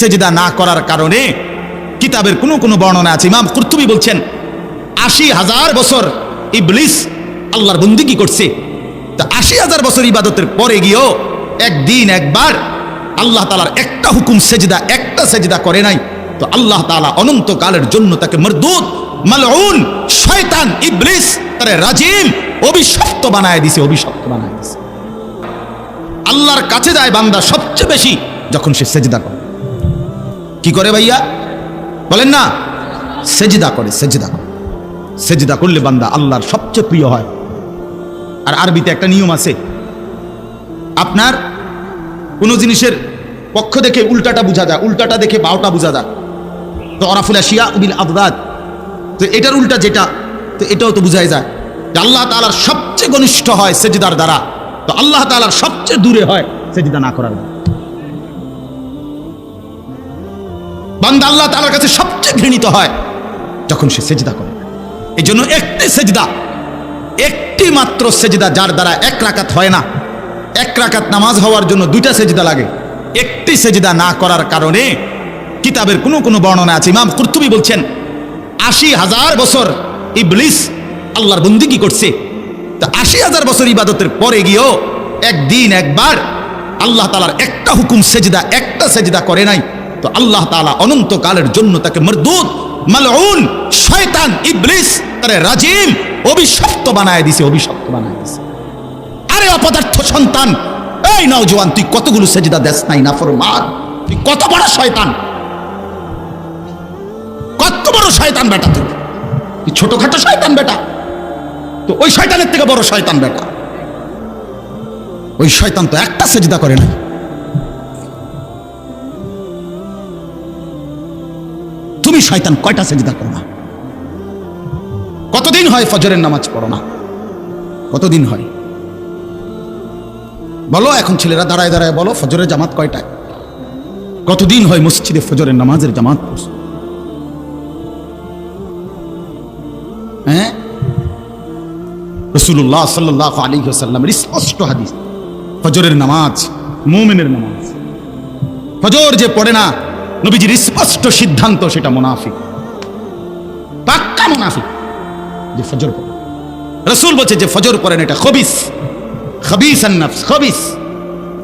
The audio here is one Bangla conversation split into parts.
সেজদা না করার কারণে কিতাবের কোনো কোনো বর্ণনা আছে। ইমাম কুর্তুবি বলছেন, আশি হাজার বছর ইবলিস আল্লাহর বন্দিগি করছে। তা আশি হাজার বছর ইবাদতের পরে গিয়েও একদিন একবার আল্লাহ তালার একটা হুকুম সেজদা, একটা সেজদা করে নাই। তো আল্লাহ তালা অনন্তকালের জন্য তাকে মরদুদ মালউন, শয়তান, ইবলিস, তারে রাজিম, অভিশপ্ত বানায় দিছে, অভিশপ্ত বানায় দিছে। আল্লাহর কাছে যায় বান্দা সবচেয়ে বেশি যখন সে সেজদা করে। কি করে ভাইয়া? বলেন না। সেজদা করে সেজদা করে। সেজদা করলে বান্দা আল্লাহর সবচেয়ে প্রিয় হয়। আর আরবিতে একটা নিয়ম আছে। আপনার কোনো জিনিসের পক্ষ দেখে উল্টাটা বোঝা যায়, উল্টাটা দেখে বাউটা বোঝা যায়। তো অরাফুল শিয়া উবিল আবদাদ তো এটার উল্টা যেটা, তো এটাও তো বোঝাই যায়। যে আল্লাহ তালার সবচেয়ে ঘনিষ্ঠ হয় সেজিদার দ্বারা। তো আল্লাহ তালার সবচেয়ে দূরে হয় সেজিদা না করার দ্বারা। বান্দা আল্লাহ তালার কাছে সবচেয়ে ঘৃণিত হয় যখন সে সেজদা করে। এই জন্য একটি সেজদা, একটি মাত্র সেজদা যার দ্বারা এক রাকাত হয় না। এক রাকাত নামাজ হওয়ার জন্য দুইটা সেজদা লাগে। একটি সেজদা না করার কারণে কিতাবের কোনো কোনো বর্ণনা আছে। ইমাম কুর্তুবি বলছেন, আশি হাজার বছর ইবলিস আল্লাহর বন্দিগি করছে। তা আশি হাজার বছর ইবাদতের পরে গিয়েও একদিন একবার আল্লাহ তালার একটা হুকুম, সেজদা, একটা সেজদা করে নাই। তো আল্লাহ তালা অনন্তকালের জন্য তাকে মরদুদ মালউন, শয়তান, ইবলিস, তারে রাজিম, অভিশপ্ত বানায় দিছে, অভিশপ্ত বানায় দিছে। আরে অপদার্থ সন্তান, এই নওজোয়ান তুই কতগুলো সেজদা দেশ নাই না ফরমান? তুই কত বড় শয়তান? কত বড় শয়তান বেটা তুই? তুই ছোটখাটো শয়তান বেটা? তো ওই শয়তানের থেকে বড় শয়তান বেটা? ওই শয়তান তো একটা সেজদা করে না শয়তান কয়টা সেজদা করো না? কতদিন হয় ফজরের নামাজ পড়ো না? কতদিন হয়? বলো, এখন ছেলেরা দাঁড়ায় দাঁড়ায় বলো, ফজরের জামাত কয়টায়? কতদিন হয় মসজিদে ফজরের নামাজের জামাত পড়ছো? হ্যাঁ? রসুল্লাহ সাল্লাহ আলী স্পষ্ট হাদিস, ফজরের নামাজ, মোমেনের নামাজ। ফজর যে পড়ে না নবীজির স্পষ্ট সিদ্ধান্ত সেটা মুনাফিক। পাক্কা মুনাফিক। যে ফজর পড়ে। রসুল বলছে যে ফজর পড়েন এটা খবিস। খবিস আন্নাফস খবিস।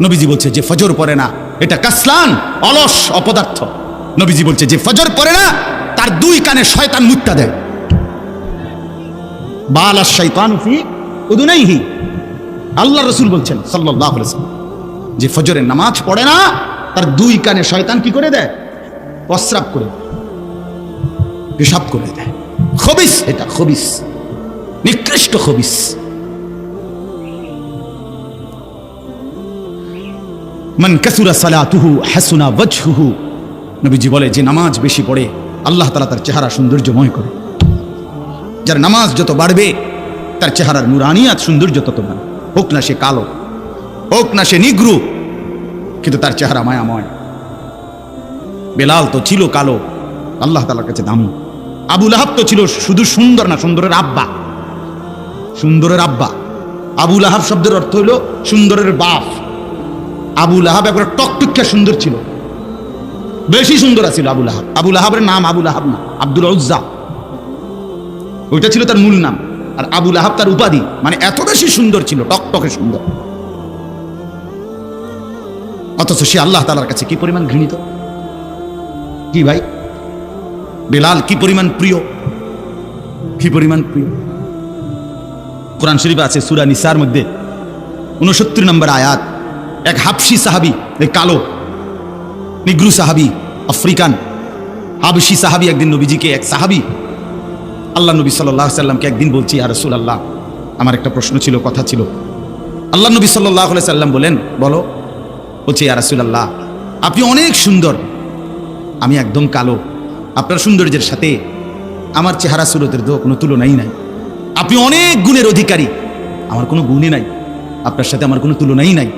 নবীজি বলছে যে ফজর পড়ে না, এটা কাসলান, অলস, অপদার্থ। নবীজি বলছে যে ফজর পড়ে না, তার দুই কানে শয়তান মুক্তা দেয়। বালা শৈতান ফি উদুনাইহি। আল্লাহ রসুল বলছেন সাল্লাহ যে ফজরের নামাজ পড়ে না, তার দুই কানে শয়তান কি করে দেয়? প্রস্রাব করে পেশাব করে দেয়। খবিস, এটা খবিস। নিকৃষ্ট খবিস। মান কাসুরা সালাতুহু হাসুনা ওয়াজহুহু। নবীজি বলে, যে নামাজ বেশি পড়ে, আল্লাহ তাআলা তার চেহারা সৌন্দর্যময় করে। যার নামাজ যত বাড়বে, তার চেহারার নুরানিয়াত সৌন্দর্য তত বাড়বে। হোক না সে কালো, হোক না সে নিগ্রু, কিন্তু তার চেহারা মায়াময়। বেলাল তো ছিল কালো। আল্লাহ তালার কাছে দামি। আবুল আহাব তো ছিল শুধু সুন্দর না সুন্দরের আব্বা। সুন্দরের আব্বা। আবুল আহাব শব্দের অর্থ হইল সুন্দরের বাপ। আবুল আহাব একবার টকটুকিয়া সুন্দর ছিল। বেশি সুন্দর আছিল আবুল আহাব আবুল আহাবের নাম আবুল আহাব না, আব্দুল উজ্জা। ওইটা ছিল তার মূল নাম। আর আবুল আহাব তার উপাধি মানে এত বেশি সুন্দর ছিল টকটকে সুন্দর। অথচ সে আল্লাহ তালার কাছে কি পরিমাণ ঘৃণিত? কি ভাই? বেলাল, কি পরিমাণ প্রিয়? কি পরিমাণ প্রিয়? কোরআন শরীফ আছে সুরা নিসার মধ্যে উনসত্তর নম্বর আয়াত। এক হাফসি সাহাবি এই কালো, নিগ্রু সাহাবি, আফ্রিকান। হাবসি সাহাবি একদিন নবীজিকে, এক সাহাবি, আল্লাহ নবী সাল্লাহ সাল্লামকে একদিন বলছি আর রসুল আল্লাহ আমার একটা প্রশ্ন ছিল, কথা ছিল। আল্লাহ নবী সাল্লাহ সাল্লাম বলেন, বলো। বলছি আর রসুল আল্লাহ আপনি অনেক সুন্দর আমি একদম কালো। আপনার সৌন্দর্যের সাথে আমার চেহারা সুরতের তো কোনো তুলনাই নাই। আপনি অনেক গুণের অধিকারী। আমার কোনো গুণই নাই। আপনার সাথে আমার কোনো তুলনাই নাই।